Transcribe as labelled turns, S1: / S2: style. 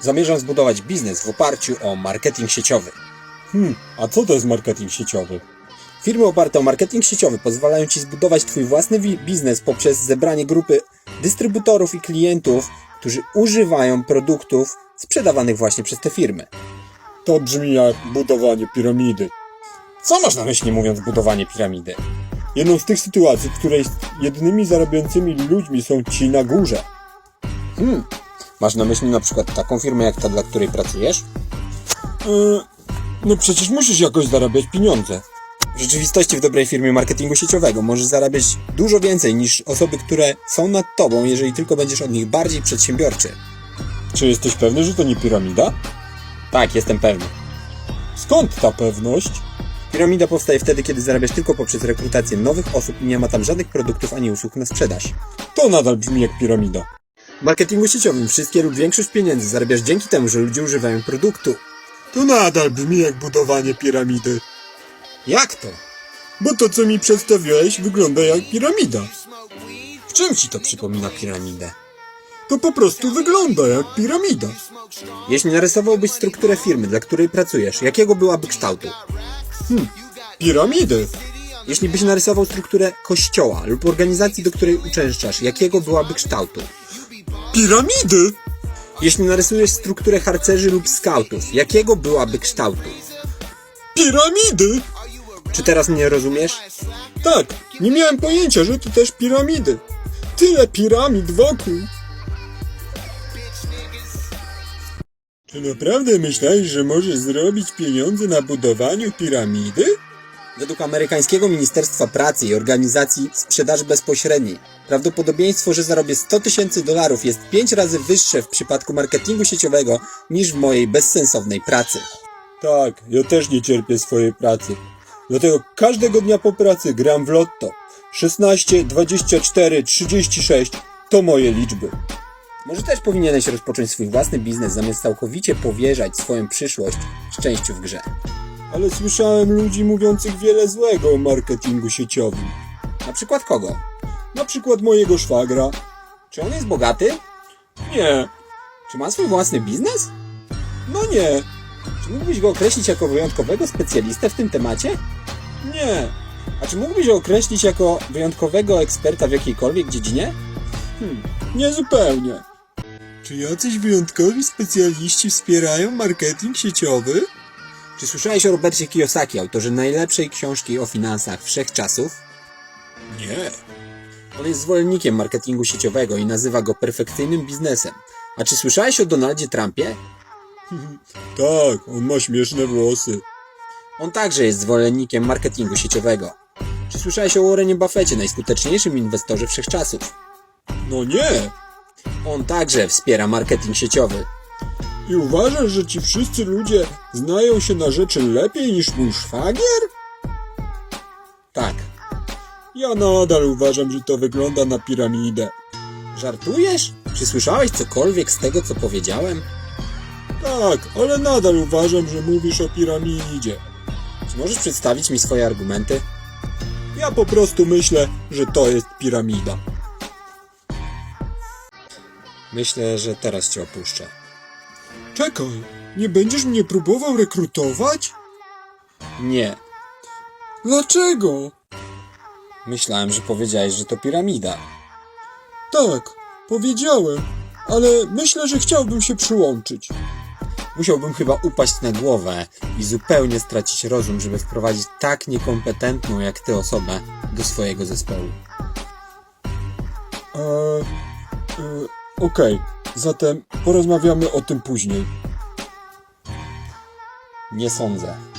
S1: Zamierzam zbudować biznes w oparciu o marketing sieciowy.
S2: Hmm, a co to jest marketing sieciowy?
S1: Firmy oparte o marketing sieciowy pozwalają Ci zbudować Twój własny biznes poprzez zebranie grupy dystrybutorów i klientów, którzy używają produktów sprzedawanych właśnie przez te firmy.
S2: To brzmi jak budowanie piramidy.
S1: Co masz na myśli mówiąc budowanie piramidy?
S2: Jedną z tych sytuacji, w której jedynymi zarabiającymi ludźmi są ci na górze.
S1: Hmm. Masz na myśli na przykład taką firmę jak ta, dla której pracujesz?
S2: Eee, no przecież musisz jakoś zarabiać pieniądze.
S1: W rzeczywistości w dobrej firmie marketingu sieciowego możesz zarabiać dużo więcej niż osoby, które są nad tobą, jeżeli tylko będziesz od nich bardziej przedsiębiorczy.
S2: Czy jesteś pewny, że to nie piramida?
S1: Tak, jestem pewny.
S2: Skąd ta pewność?
S1: Piramida powstaje wtedy, kiedy zarabiasz tylko poprzez rekrutację nowych osób i nie ma tam żadnych produktów ani usług na sprzedaż.
S2: To nadal brzmi jak piramida.
S1: W marketingu sieciowym wszystkie lub większość pieniędzy zarabiasz dzięki temu, że ludzie używają produktu.
S2: To nadal brzmi jak budowanie piramidy.
S1: Jak to?
S2: Bo to, co mi przedstawiłeś, wygląda jak piramida.
S1: W czym ci to przypomina piramidę?
S2: To po prostu wygląda jak piramida.
S1: Jeśli narysowałbyś strukturę firmy, dla której pracujesz, jakiego byłaby kształtu?
S2: Piramidy.
S1: Jeśli byś narysował strukturę kościoła lub organizacji, do której uczęszczasz, jakiego byłaby kształtu?
S2: Piramidy?
S1: Jeśli narysujesz strukturę harcerzy lub skautów, jakiego byłaby kształtu?
S2: Piramidy?
S1: Czy teraz mnie rozumiesz?
S2: Tak, nie miałem pojęcia, że to też piramidy. Tyle piramid wokół. Czy naprawdę myślałeś, że możesz zrobić pieniądze na budowaniu piramidy?
S1: Według amerykańskiego Ministerstwa Pracy i Organizacji Sprzedaży Bezpośredniej prawdopodobieństwo, że zarobię 100 tysięcy dolarów jest 5 razy wyższe w przypadku marketingu sieciowego niż w mojej bezsensownej pracy.
S2: Tak, ja też nie cierpię swojej pracy. Dlatego każdego dnia po pracy gram w lotto. 16, 24, 36 to moje liczby.
S1: Może też powinieneś rozpocząć swój własny biznes zamiast całkowicie powierzać swoją przyszłość szczęściu w grze.
S2: Ale słyszałem ludzi mówiących wiele złego o marketingu sieciowym.
S1: Na przykład kogo?
S2: Na przykład mojego szwagra.
S1: Czy on jest bogaty?
S2: Nie,
S1: Czy ma swój własny biznes?
S2: no nie,
S1: Czy mógłbyś go określić jako wyjątkowego specjalistę w tym temacie?
S2: nie.
S1: A czy mógłbyś go określić jako wyjątkowego eksperta w jakiejkolwiek dziedzinie?
S2: Hmm, nie zupełnie. Czy jacyś wyjątkowi specjaliści wspierają marketing sieciowy?
S1: Czy słyszałeś o Robercie Kiyosaki, autorze najlepszej książki o finansach wszechczasów?
S2: Nie.
S1: On jest zwolennikiem marketingu sieciowego i nazywa go perfekcyjnym biznesem. A czy słyszałeś o Donaldzie Trumpie?
S2: Tak, on ma śmieszne włosy.
S1: On także jest zwolennikiem marketingu sieciowego. Czy słyszałeś o Warrenie Buffetcie, najskuteczniejszym inwestorze wszechczasów?
S2: No nie.
S1: On także wspiera marketing sieciowy.
S2: I uważasz, że ci wszyscy ludzie znają się na rzeczy lepiej niż mój szwagier?
S1: Tak.
S2: Ja nadal uważam, że to wygląda na piramidę.
S1: Żartujesz? Czy słyszałeś cokolwiek z tego, co powiedziałem?
S2: Tak, ale nadal uważam, że mówisz o piramidzie.
S1: Czy możesz przedstawić mi swoje argumenty?
S2: Ja po prostu myślę, że to jest piramida.
S1: Myślę, że teraz cię opuszczę.
S2: Czekaj, nie będziesz mnie próbował rekrutować?
S1: Nie.
S2: Dlaczego?
S1: Myślałem, że powiedziałeś, że to piramida.
S2: Tak, powiedziałem, ale myślę, że chciałbym się przyłączyć.
S1: Musiałbym chyba upaść na głowę i zupełnie stracić rozum, żeby wprowadzić tak niekompetentną jak ty osobę do swojego zespołu.
S2: Eee, e, Okej, zatem porozmawiamy o tym później.
S1: Nie sądzę.